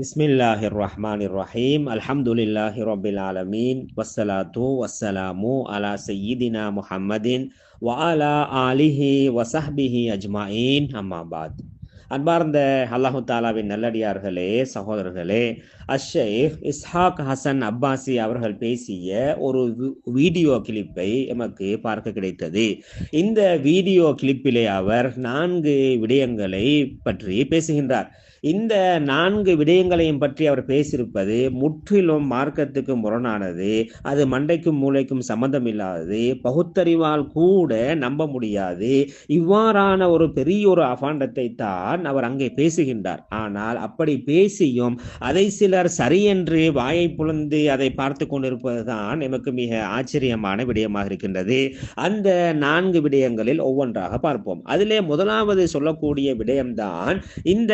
பிஸ்மில்லாஹிர் ரஹ்மானிர் ரஹீம் அல்ஹம்துலில்லாஹி ரபில் ஆலமீன் வஸ்ஸலாத்து வஸ்ஸலாமு அலா சையீதினா முஹம்மதின் வஅலா ஆலிஹி வசஹ்பிஹி அஜ்மாயின் அம்மாபாத் அன்பார்ந்த அல்லாஹு தாலாவின் நல்லடியார்களே சகோதரர்களே அஷேக் இஸ்ஹாக் ஹசன் அப்பாசி அவர்கள் பேசிய ஒரு வீடியோ கிளிப்பை எமக்கு பார்க்க கிடைத்தது. இந்த வீடியோ கிளிப்பிலே அவர் நான்கு விடயங்களை பற்றி பேசுகின்றார். இந்த நான்கு விடயங்களையும் பற்றி அவர் பேசியிருப்பது முற்றிலும் மார்க்கத்துக்கு முரணானது அது மண்டைக்கும் மூளைக்கும் சம்பந்தம் இல்லாதது பகுத்தறிவால் கூட நம்ப முடியாது. இவ்வாறான ஒரு பெரிய ஒரு அபாண்டத்தை தான் அவர் அங்கே பேசுகின்றார். ஆனால் அப்படி பேசியும் அதை சிலர் சரியென்று வாயை புலந்து அதை பார்த்து கொண்டிருப்பதுதான் எமக்கு மிக ஆச்சரியமான விடயமாக இருக்கின்றது. அந்த நான்கு விடயங்களில் ஒவ்வொன்றாக பார்ப்போம். அதிலே முதலாவது சொல்லக்கூடிய விடயம்தான் இந்த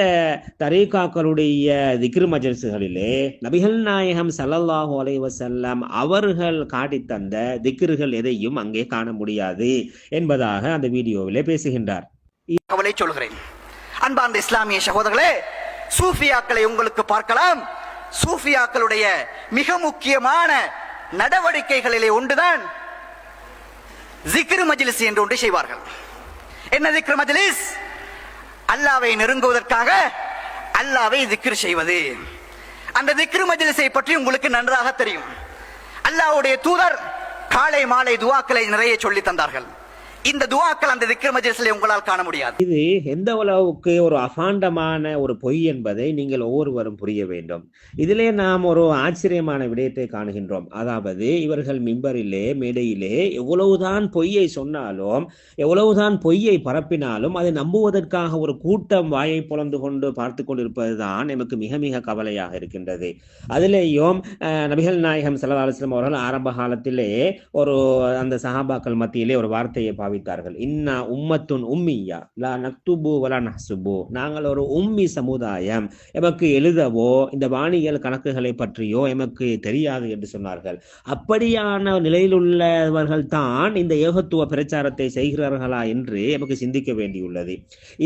தரீகாக்களுடைய திக்ரு மஜல்சுகளிலே நபிகள் நாயகம் சல்லல்லாஹு அலைவசல்லாம் அவர்கள் காட்டித் தந்த திக்ருகள் எதையும் அங்கே காண முடியாது என்பதாக அந்த வீடியோவிலே பேசுகின்றார். கவலை சொல்கிறேன். அன்பார்ந்த இஸ்லாமிய சகோதரர்களே சூஃபியாக்களை உங்களுக்கு பார்க்கலாம். சூஃபியாக்களுடைய மிக முக்கியமான நடவடிக்கைகளிலே ஒன்றுதான் ஜிக்ரு மஜிலிஸ் என்று ஒன்று செய்வார்கள். என்ன ஜிக்ரு மஜ்லிஸ்? அல்லாவை நெருங்குவதற்காக அல்லாவை திக்ரு செய்வது. அந்த திக்ரு மஜிலிசை பற்றி உங்களுக்கு நன்றாக தெரியும். அல்லாஹ்வுடைய தூதர் காலை மாலை துவாக்களை நிறைய சொல்லி தந்தார்கள். இந்த துவாக்கள் அந்த திக்ரு மஜ்லிஸிலே உங்களால் காண முடியாது. இது எந்த அளவுக்கு ஒரு அபாண்டமான ஒரு பொய் என்பதை நீங்கள் ஒவ்வொருவரும் புரிய வேண்டும். இதிலே நாம் ஒரு ஆச்சரியமான விடயத்தை காணுகின்றோம். அதாவது இவர்கள் மிம்பரிலே மேடையிலே எவ்வளவுதான் பொய்யை சொன்னாலும் எவ்வளவுதான் பொய்யை பரப்பினாலும் அதை நம்புவதற்காக ஒரு கூட்டம் வாயை புலந்து கொண்டு பார்த்து கொண்டிருப்பதுதான் நமக்கு மிக மிக கவலையாக இருக்கின்றது. அதிலேயும் நபிகள் நாயகம் ஸல்லல்லாஹு அவர்கள் ஆரம்ப காலத்திலே ஒரு அந்த சஹாபாக்கள் மத்தியிலே ஒரு வார்த்தையை பாவித்தார்கள் இன்னா உம்மத்துன் உம்மியா லா நக்துபு வலா நஹ்சுபு. நாங்கள் ஒரு உம்மி சமுதாயம். எமக்கு எழுதவோ இந்த வானியல் கணக்குகளை பற்றியோ எமக்கு தெரியாது என்று சொன்னார்கள். அப்படியான நிலையில் உள்ளவர்கள் தான் இந்த ஏகத்துவ பிரச்சாரத்தை செய்கிறார்களா என்று எமக்கு சிந்திக்க வேண்டியுள்ளது.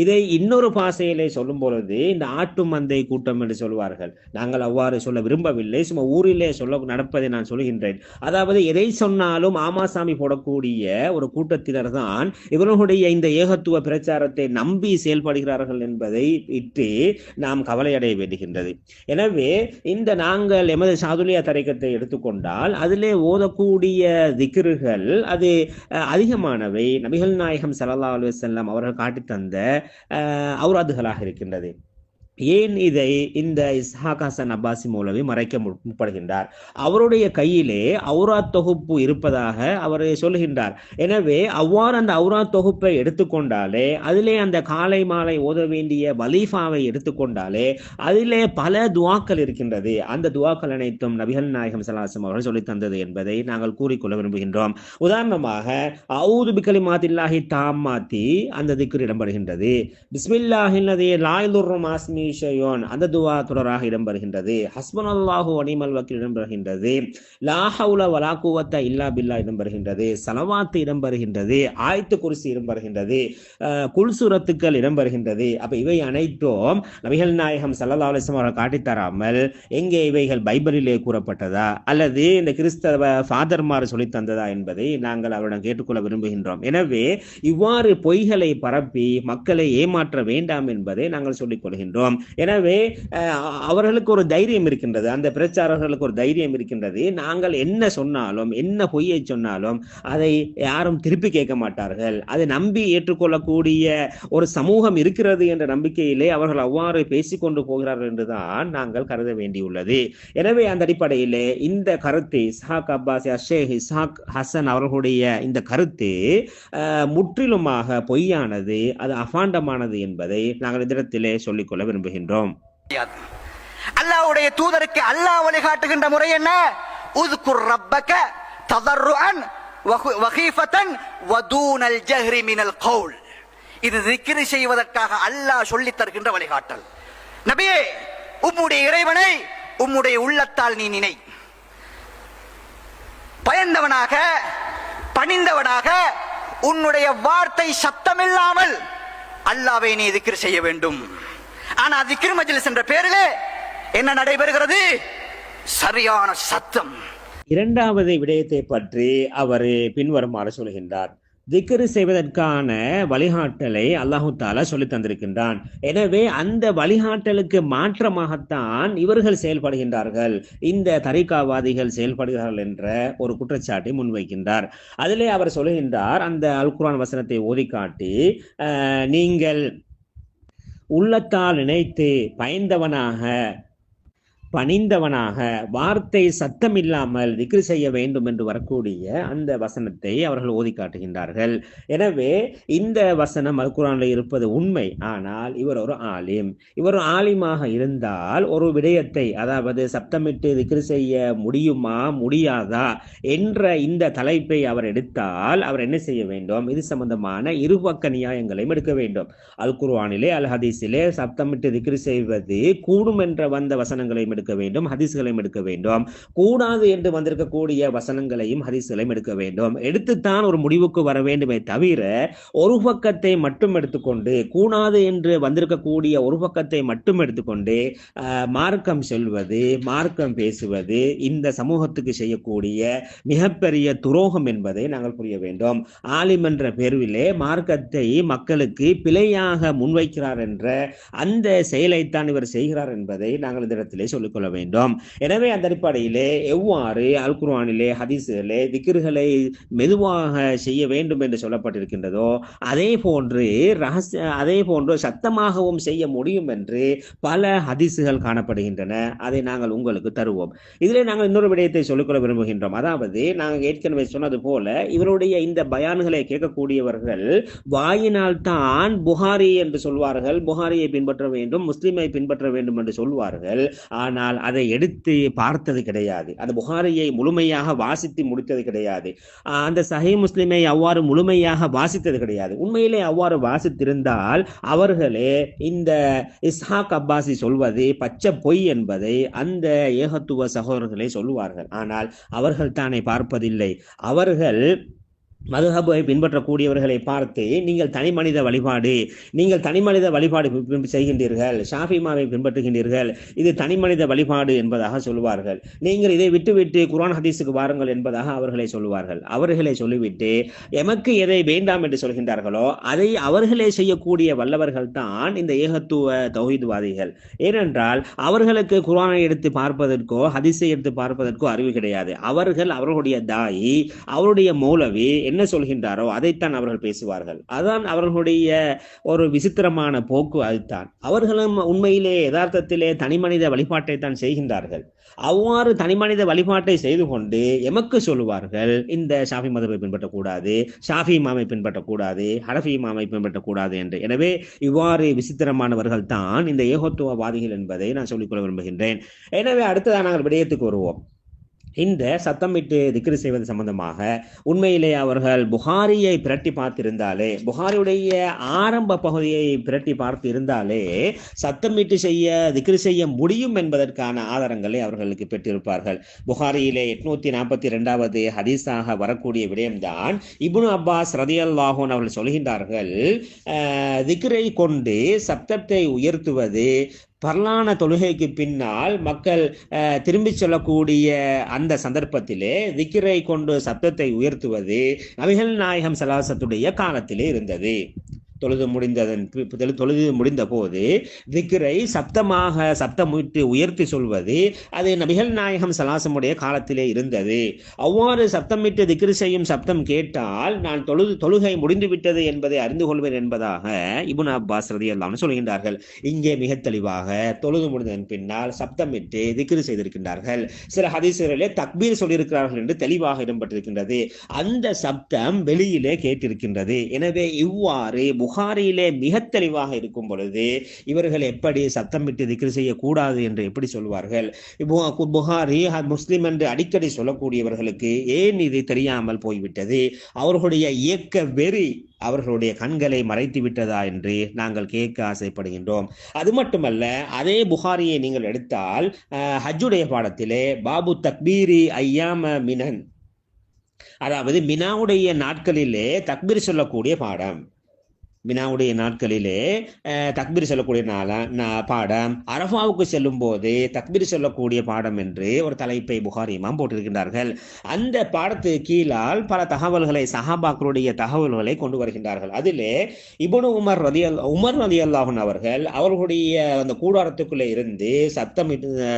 இதை இன்னொரு பாசையிலே சொல்லும் பொழுது இந்த ஆட்டு மந்தை கூட்டம் என்று சொல்வார்கள். நாங்கள் அவ்வாறு சொல்ல விரும்பவில்லை. சும்மா ஊரிலே சொல்ல நடப்பதை நான் சொல்கின்றேன். அதாவது எதை சொன்னாலும் ஆமாசாமி போடக்கூடிய ஒரு கூட்டத்தினர் தான் இவர்களுடைய இந்த ஏகத்துவ பிரச்சாரத்தை நம்பி செயல்படுகிறார்கள் என்பதை இட்டு நாம் கவலையடைய வேண்டுகின்றது. எனவே இந்த நாங்கள் எமது சாதுலியா தரைக்கத்தை எடுத்துக்கொண்டால் அதிலே ஓதக்கூடிய திக்ருகள் அது அஹ், அதிகமானவை. நபிகள் நாயகம் ஸல்லல்லாஹு அலுவலம் அவர்கள் காட்டித் தந்த அஹ், அவுராதுகளாக இருக்கின்றது. ஏன் இதை இந்த இஸ்ஹாக் ஹசன் அப்பாசி மௌலவி மறைக்க முற்படுகின்றார்? அவருடைய கையிலே அவுராத் தொகுப்பு இருப்பதாக அவர் சொல்லுகின்றார். எனவே அவ்வாறு அந்த அவுராத் தொகுப்பை எடுத்துக்கொண்டாலே அதிலே அந்த காலை மாலை ஓத வேண்டிய வலீஃபாவை எடுத்துக்கொண்டாலே அதிலே பல துவாக்கள் இருக்கின்றது. அந்த துவாக்கள் அனைத்தும் நபிகள் நாயகம் சலாசம் அவர்கள் சொல்லித் தந்தது என்பதை நாங்கள் கூறிக்கொள்ள விரும்புகின்றோம். உதாரணமாக அவுது தாம் மாத்தி அந்த திக்கு இடம்பெறுகின்றது. பிஸ்மில்லாஹின் லாயிலுர் மாஸ்மி ஷயோன் அந்த துவா தொடராக இடம்பெறுகின்றது. ஹஸ்பன் அல்லாஹு அனிமல் வக்கீல் இடம்பெறுகின்றது. லாஹவுல வலாக்குவத்த வலா இல்லா பில்லா இடம்பெறுகின்றது. சலவாத்து இடம்பெறுகின்றது. ஆயத்து குருசி இடம்பெறுகின்றது. குல்சுரத்துக்கள் இடம்பெறுகின்றது. அப்ப இவை அனைத்தும் நபிகள் நாயகம் சல்லா அலிஸ்லாம் அவர்கள் காட்டித்தராமல் எங்கே இவைகள் பைபிளிலே கூறப்பட்டதா? அல்லது இந்த கிறிஸ்தவ ஃபாதர்மார் சொல்லித் தந்ததா என்பதை நாங்கள் அவரிடம் கேட்டுக்கொள்ள விரும்புகின்றோம். எனவே இவ்வாறு பொய்களை பரப்பி மக்களை ஏமாற்ற வேண்டாம் என்பதை நாங்கள் சொல்லிக் கொள்கின்றோம். எனவே அவர்களுக்கு ஒரு தைரியம் இருக்கின்றது. அந்த பிரச்சாரர்களுக்கு ஒரு தைரியம் இருக்கின்றது. நாங்கள் என்ன சொன்னாலும் என்ன பொய்யை சொன்னாலும் அதை யாரும் திருப்பி கேட்க மாட்டார்கள். அதை நம்பி ஏற்றுக்கொள்ளக்கூடிய ஒரு சமூகம் இருக்கிறது என்ற நம்பிக்கையிலே அவர்கள் அவ்வாறு பேசிக்கொண்டு போகிறார்கள் என்றுதான் நாங்கள் கருத வேண்டியுள்ளது. எனவே அந்த அடிப்படையிலே இந்த கருத்து இஸ்ஹாக் அப்பாஸ் அஷேக் இஸ்ஹாக் ஹசன் அவர்களுடைய இந்த கருத்து முற்றிலுமாக பொய்யானது அது அபாண்டமானது என்பதை நாங்கள் இந்த இடத்திலே சொல்லிக்கொள்ள விரும்புகின்றோம். அல்லாஹ்வுடைய தூதருக்கு அல்லாஹ் வழிகாட்டுகின்ற முறை என்ன? உذ்குர் ரப்பக ததர்ருஅன் வஹு- வகீஃபத்தன் வதூனல் ஜஹ்ரி மினல் கவுல் இது திக்ரு செய்வதற்காக அல்லாஹ் சொல்லித் தருகின்ற வழிகாட்டல். நபியே உம்முடைய இறைவனை உம்முடைய உள்ளத்தால் நீ நினை. பயந்தவனாக பணிந்தவனாக உன்னுடைய வார்த்தை சத்தமில்லாமல் அல்லாவை நீ திக்ர் செய்ய வேண்டும். ஆனா திக்ரு மஜ்லிஸ் என்ற பேரிலே என்ன நடைபெறுகிறது? சரியான சத்தம். இரண்டாவது விடயத்தை பற்றி அவர் பின்வருமாறு சொல்கின்றார். திக்ரு செய்வதற்கான வழிகாட்டலை அல்லாஹு தாலா சொல்லி தந்திருக்கின்றான். எனவே அந்த வழிகாட்டலுக்கு மாற்றமாகத்தான் இவர்கள் செயல்படுகின்றார்கள். இந்த தரிகாவாதிகள் செயல்படுகிறார்கள் என்ற ஒரு குற்றச்சாட்டை முன்வைக்கின்றார். அதிலே அவர் சொல்கின்றார் அந்த அல்குரான் வசனத்தை ஓதி காட்டி அஹ், நீங்கள் உள்ளத்தால் நினைத்து பயந்தவனாக பணிந்தவனாக வார்த்தை சத்தம் இல்லாமல் திக்ரு செய்ய வேண்டும் என்று வரக்கூடிய அந்த வசனத்தை அவர்கள் ஓதி காட்டுகின்றார்கள். எனவே இந்த வசனம் அல்குரானில் இருப்பது உண்மை. ஆனால் இவர் ஒரு ஆலிம். இவர் ஒரு ஆலிமாக இருந்தால் ஒரு விடயத்தை அதாவது சப்தமிட்டு திக்ரு செய்ய முடியுமா முடியாதா என்ற இந்த தலைப்பை அவர் எடுத்தால் அவர் என்ன செய்ய வேண்டும்? இது சம்பந்தமான இருபக்க நியாயங்களையும் எடுக்க வேண்டும். அல் குர்ஆனிலே அல் ஹதீஸிலே சப்தமிட்டு திக்ரு செய்வது கூடும் என்ற வந்த வசனங்களையும் எடுக்க வேண்டும் ஹதீஸ்களையும் எடுக்க வேண்டும். கூடாது என்று வந்திருக்கக்கூடிய வசனங்களையும் ஹதீஸ்களையும் எடுக்க வேண்டும். எடுத்துத்தான் ஒரு முடிவுக்கு வர வேண்டுமே தவிர ஒரு பக்கத்தை மட்டும் எடுத்துக்கொண்டு கூடாது என்று வந்திருக்கக்கூடிய ஒரு பக்கத்தை மட்டும் எடுத்துக்கொண்டு மார்க்கம் சொல்வது மார்க்கம் பேசுவது இந்த சமூகத்துக்கு செய்யக்கூடிய மிகப்பெரிய துரோகம் என்பதை நாங்கள் புரிய வேண்டும். ஆலிம் என்ற பேர்விலே மார்க்கத்தை மக்களுக்கு பிழையாக முன்வைக்கிறார் என்ற அந்த செயலைத்தான் இவர் செய்கிறார் என்பதை நாங்கள் இந்த இடத்திலே கொள்ள வேண்டும். எனவே அந்த அடிப்படையிலே எவ்வாறு அல்குர்வானிலே ஹதீஸிலே திக்ருகளை மெதுவாக செய்ய வேண்டும் என்று சொல்லப்பட்டிருக்கின்றதோ அதே போன்று ரகசிய அதே போன்று சத்தமாகவும் செய்ய முடியும் என்று பல ஹதீஸுகள் காணப்படுகின்றன. அதை நாங்கள் உங்களுக்கு தருவோம். இதில் நாங்கள் இன்னொரு விடயத்தை சொல்லிக்கொள்ள விரும்புகின்றோம். அதாவது நாங்கள் ஏற்கனவே சொன்னது போல இவருடைய இந்த பயான்களை கேட்கக்கூடியவர்கள் வாயினால் தான் புகாரி என்று சொல்வார்கள். புகாரியை பின்பற்ற வேண்டும் முஸ்லிமை பின்பற்ற வேண்டும் என்று சொல்வார்கள். ஆனால் அதை எடுத்து பார்த்தது கிடையாது. அந்த புகாரியை முழுமையாக வாசித்து முடித்தது கிடையாது. அந்த சஹி முஸ்லிமை அவ்வாறு முழுமையாக வாசித்தது கிடையாது. உண்மையிலே அவ்வாறு வாசித்திருந்தால் அவர்களே இந்த இஸ்ஹாக் அப்பாசி சொல்வது பச்சை பொய் என்பதை அந்த ஏகத்துவ சகோதரர்களை சொல்லுவார்கள். ஆனால் அவர்கள் தானே பார்ப்பதில்லை. அவர்கள் மதுஹபை பின்பற்றக்கூடியவர்களை பார்த்து நீங்கள் தனி மனித வழிபாடு நீங்கள் தனி மனித வழிபாடு செய்கின்றீர்கள். ஷாஃபிமாவை பின்பற்றுகின்றீர்கள். இது தனி மனித வழிபாடு என்பதாக சொல்லுவார்கள் நீங்கள் இதை விட்டுவிட்டு குரான் ஹதீஸுக்கு வாருங்கள் என்பதாக அவர்களை சொல்லுவார்கள் அவர்களை சொல்லிவிட்டு எமக்கு எதை வேண்டாம் என்று சொல்கின்றார்களோ அதை அவர்களே செய்யக்கூடிய வல்லவர்கள் தான் இந்த ஏகத்துவ தௌஹீத்வாதிகள். ஏனென்றால் அவர்களுக்கு குரானை எடுத்து பார்ப்பதற்கோ ஹதீஸை எடுத்து பார்ப்பதற்கோ அறிவு கிடையாது. அவர்கள் அவர்களுடைய தாயி அவருடைய மூலவி என்ன சொல்கின்றாரோ அதைத்தான் அவர்கள் பேசுவார்கள். அதான் அவர்களுடைய ஒரு விசித்திரமான போக்கு அதுதான். அவர்களும் உண்மையிலே யதார்த்தத்திலே தனிமனித வழிபாட்டை தான் செய்கின்றார்கள். அவ்வாறு தனிமனித வழிபாட்டை செய்து கொண்டு எமக்கு சொல்லுவார்கள் இந்த ஷாஃபி மதத்தை பின்பற்றக்கூடாது ஷாஃபி மாமை பின்பற்றக்கூடாது ஹரஃபி மாமை பின்பற்றக்கூடாது என்று. எனவே இவ்வாறு விசித்திரமானவர்கள் தான் இந்த ஏகோத்துவவாதிகள் என்பதை நான் சொல்லிக்கொள்ள விரும்புகின்றேன். எனவே அடுத்ததாக நாங்கள் விடயத்துக்கு வருவோம். இந்த சத்தமிட்டு திக்ரு செய்வது சம்பந்தமாக உண்மையிலே அவர்கள் புகாரியை பிரட்டி பார்த்திருந்தாலே புகாரியுடைய ஆரம்ப பகுதியை பிரட்டி பார்த்து இருந்தாலே சத்தமிட்டு செய்ய திக்ரு செய்ய முடியும் என்பதற்கான ஆதாரங்களை அவர்களுக்கு பெற்றிருப்பார்கள். புகாரியிலே எட்நூத்தி நாற்பத்தி ரெண்டாவது ஹதீஸாக வரக்கூடிய விடயம்தான் இபுனு அப்பாஸ் ரதியல்லாஹூன் அவர்கள் சொல்கின்றார்கள் திக்ரை கொண்டு சப்தத்தை உயர்த்துவது பரலான தொழுகைக்கு பின்னால் மக்கள் அஹ், சொல்லக்கூடிய அந்த சந்தர்ப்பத்திலே திக்கிரை கொண்டு சப்தத்தை உயர்த்துவது நபிகள் நாயகம் சலாசத்துடைய காலத்திலே இருந்தது. தொழுது முடிந்ததன் தொழுது முடிந்த போது திக்ரை சப்தமாக சப்தமிட்டு உயர்த்தி சொல்வது அது நபிகள் நாயகம் சலாசமுடைய காலத்திலே இருந்தது. அவ்வாறு சப்தமிட்டு திக்ரு செய்யும் சப்தம் கேட்டால் நான் தொழுது தொழுகை முடிந்து விட்டது என்பதை அறிந்து கொள்வேன் என்பதாக இபுன் அப்பாஸ் ரதியல்லான்னு சொல்கின்றார்கள். இங்கே மிக தெளிவாக தொழுது முடிந்ததன் பின்னால் சப்தமிட்டு திக்ரு செய்திருக்கின்றார்கள். சில ஹதீசர்களே தக்பீர் சொல்லியிருக்கிறார்கள் என்று தெளிவாக இடம்பெற்றிருக்கின்றது அந்த சப்தம் வெளியிலே கேட்டிருக்கின்றது. எனவே இவ்வாறு புகாரியிலே மிக தெளிவாக இருக்கும் பொழுது இவர்கள் எப்படி சத்தமிட்டு திக்ரு செய்யக்கூடாது என்று எப்படி சொல்வார்கள்? இப்போ புகாரி முஸ்லிம் என்று அடிக்கடி சொல்லக்கூடியவர்களுக்கு ஏன் இது தெரியாமல் போய்விட்டது? அவர்களுடைய இயக்க வெறி அவர்களுடைய கண்களை மறைத்து விட்டதா என்று நாங்கள் கேட்க ஆசைப்படுகின்றோம். அது மட்டுமல்ல அதே புகாரியை நீங்கள் எடுத்தால் ஹஜ்ஜுடைய பாடத்திலே பாபு தக்பீரி ஐயாம மினன் அதாவது மினாவுடைய நாட்களிலே தக்பீர் சொல்லக்கூடிய பாடம். மினாவுடைய நாட்களிலே தக்பீர் சொல்லக்கூடிய நாள பாடம். அரஃபாவுக்கு செல்லும் போது தக்பீர் சொல்லக்கூடிய பாடம் என்று ஒரு தலைப்பை புகாரி இமாம் போட்டிருக்கின்றார்கள். அந்த பாடத்து கீழால் பல தகவல்களை சஹாபாக்களுடைய தகவல்களை கொண்டு வருகின்றார்கள். அதிலே இபனு உமர் ரதி உமர் ரதி அல்லாஹன் அவர்கள் அவர்களுடைய அந்த கூடாரத்துக்குள்ளே இருந்து சத்தம்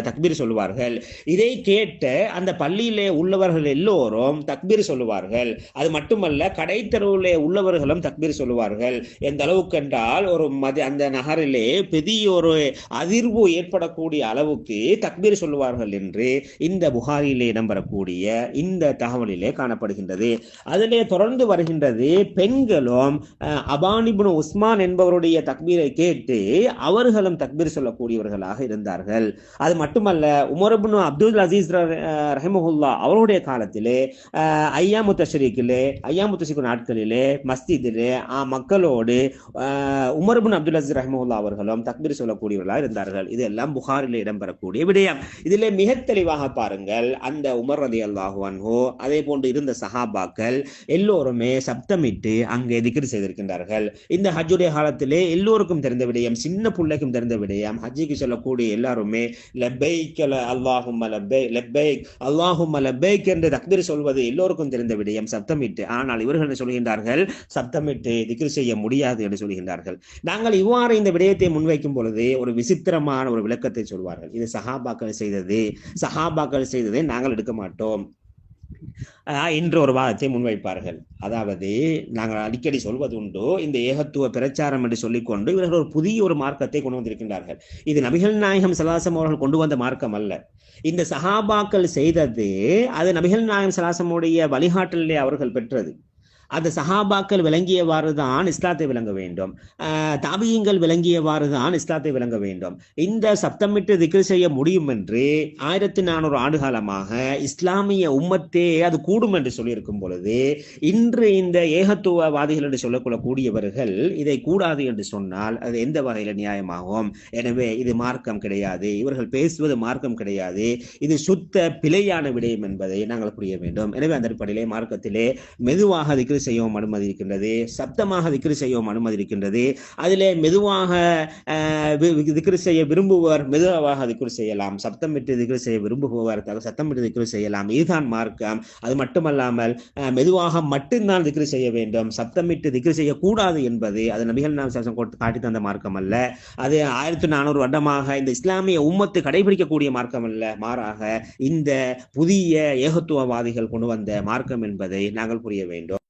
தக்பீர் சொல்லுவார்கள். இதை கேட்ட அந்த பள்ளியிலே உள்ளவர்கள் எல்லோரும் தக்பீர் சொல்லுவார்கள். அது மட்டுமல்ல கடைத்தெருவிலே உள்ளவர்களும் தக்பீர் சொல்லுவார்கள். எந்த அளவுக்கு என்றால் ஒரு மதி அந்த நகரிலே பெரிய ஒரு அதிர்வு ஏற்படக்கூடிய அளவுக்கு தக்பீர் சொல்லுவார்கள் என்று இந்த புகாரிலே நம்பரக்கூடிய இந்த தகவலிலே காணப்படுகின்றது. அதிலே தொடர்ந்து வருகின்றது பெண்களும் அபானிபுன் உஸ்மான் என்பவருடைய தக்பீரை கேட்டு அவர்களும் தக்பீர் சொல்லக்கூடியவர்களாக இருந்தார்கள். அது மட்டுமல்ல உமரபுன் அப்துல் அசீஸ் ரஹிமஹுல்லா அவருடைய காலத்திலே ஐயாமுத்தஷரீக்கிலே ஐயாமு நாட்களிலே மஸ்ஜிதிலே ஆ, மக்களோடு அதோடு உமர்பின் அப்துல் அசீஸ் ரஹிமஹுல்லா அவர்களும் தக்பீர் சொல்லக்கூடியவர்களாக இருந்தார்கள். இதெல்லாம் புகாரில் இடம்பெறக்கூடிய விடயம். இதில் மிக தெளிவாக பாருங்கள் அந்த உமர் ரதி அல்லாஹு அதே போன்று இருந்த சஹாபாக்கள் எல்லோருமே சப்தமிட்டு அங்கே திக்ர் செய்திருக்கின்றார்கள். இந்த ஹஜ்ஜுடைய காலத்திலே எல்லோருக்கும் தெரிந்த விடயம் சின்ன பிள்ளைக்கும் தெரிந்த விடயம் ஹஜ்ஜிக்கு சொல்லக்கூடிய எல்லாருமே லெப்பைக் அல்லாஹும் லெப்பைக் அல்லாஹும் லெப்பைக் என்று தக்பீர் சொல்வது எல்லோருக்கும் தெரிந்த விடயம் சப்தமிட்டு. ஆனால் இவர்கள் சொல்கின்றார்கள்? சப்தமிட்டு திக்ர் செய்ய முடியும் முடியாது என்று சொல்கின்றார்கள். நாங்கள் இவ்வாறு இந்த விடயத்தை முன்வைக்கும் பொழுது ஒரு விசித்திரமான ஒரு விளக்கத்தை சொல்வார்கள். இது சஹாபாக்கள் செய்தது. சஹாபாக்கள் செய்ததை நாங்கள் எடுக்க மாட்டோம். இன்று என்று ஒரு வாதத்தை முன்வைப்பார்கள். அதாவது நாங்கள் அடிக்கடி சொல்வது உண்டு இந்த ஏகத்துவ பிரச்சாரம் என்று சொல்லிக்கொண்டு இவர்கள் ஒரு புதிய ஒரு மார்க்கத்தை கொண்டு வந்திருக்கின்றார்கள். இது நபிகள் நாயகம் சலாசம் அவர்கள் கொண்டு வந்த மார்க்கம் அல்ல. இந்த சஹாபாக்கள் செய்தது அது நபிகள் நாயகம் சலாசமுடைய வழிகாட்டலிலே அவர்கள் பெற்றது. அந்த சஹாபாக்கள் விளங்கியவாறு தான் இஸ்லாத்தை விளங்க வேண்டும். தாபியங்கள் விளங்கியவாறு தான் இஸ்லாத்தை விளங்க வேண்டும். இந்த சப்தமிட்டு திக்ர் செய்ய முடியும் என்று ஆயிரத்தி நானூறு ஆண்டு காலமாக இஸ்லாமிய உம்மத்தே அது கூடும் என்று சொல்லியிருக்கும் பொழுது இன்று இந்த ஏகத்துவவாதிகள் என்று சொல்லக்கூடக்கூடியவர்கள் இதை கூடாது என்று சொன்னால் அது எந்த வகையில நியாயமாகும்? எனவே இது மார்க்கம் கிடையாது இவர்கள் பேசுவது மார்க்கம் கிடையாது இது சுத்த பிழையான விடயம் என்பதை நாங்கள் புரிய வேண்டும். எனவே அந்த அடிப்படையிலே மார்க்கத்திலே மெதுவாக திக்ரு செய்யவும் அனுமதி இருக்கின்றது சப்தமாக திக்ரு செய்யவும் அனுமதி இருக்கின்றது அதிலே மெதுவாக ஆஹ், திக்ரு செய்ய விரும்புவர் மெதுவாக திக்ரு செய்யலாம். சப்தமிட்டு திக்ரு செய்ய விரும்புபவர் சத்தம் சத்தமிட்டு திக்ரு செய்யலாம். இதுதான் மார்க்கம். அது மட்டுமல்லாமல் மெதுவாக மட்டும்தான் திக்ரு செய்ய வேண்டும். சப்தமிட்டு திக்ரு செய்யக்கூடாது என்பது அது நபிகள் நாம் சாசம் காட்டி தந்த மார்க்கம் அல்ல. அது ஆயிரத்தி நானூறு வருடமாக இந்த இஸ்லாமிய உம்மத்து கடைபிடிக்கக்கூடிய மார்க்கம் அல்ல. மாறாக இந்த புதிய ஏகத்துவவாதிகள் கொண்டு வந்த மார்க்கம் என்பதை நாங்கள் புரிய வேண்டும்.